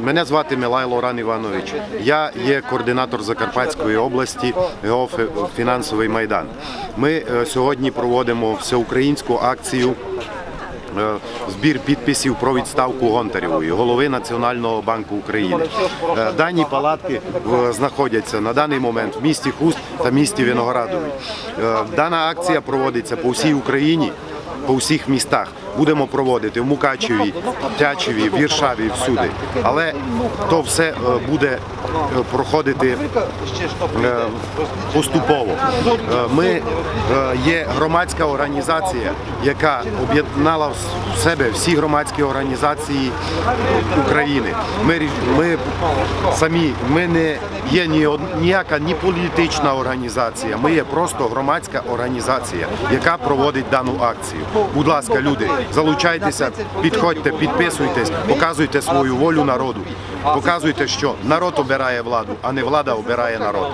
Мене звати Милайло Оран Іванович. Я є координатор Закарпатської області ГО фінансовий майдан. Ми е, сьогодні проводимо всеукраїнську акцію. е, Збір підписів про відставку Гонтарєвої, голови Національного банку України. Е, Дані палатки знаходяться на даний момент в місті Хуст та місті Виноградові. Дана акція проводиться по всій Україні по всіх містах. Будемо проводити в Мукачеві, Тячеві, Віршаві, всюди. Але то все е, буде проходити е, поступово. Е, Ми е, є громадська організація, яка об'єднала в себе всі громадські організації України. Ми, ми самі ми не є ні ніяка ні політична організація. Ми є просто громадська організація, яка проводить дану акцію. Будь ласка, люди, залучайтеся, підходьте, підписуйтесь, показуйте свою волю народу. Показуйте, що народ обирає владу, а не влада обирає народ.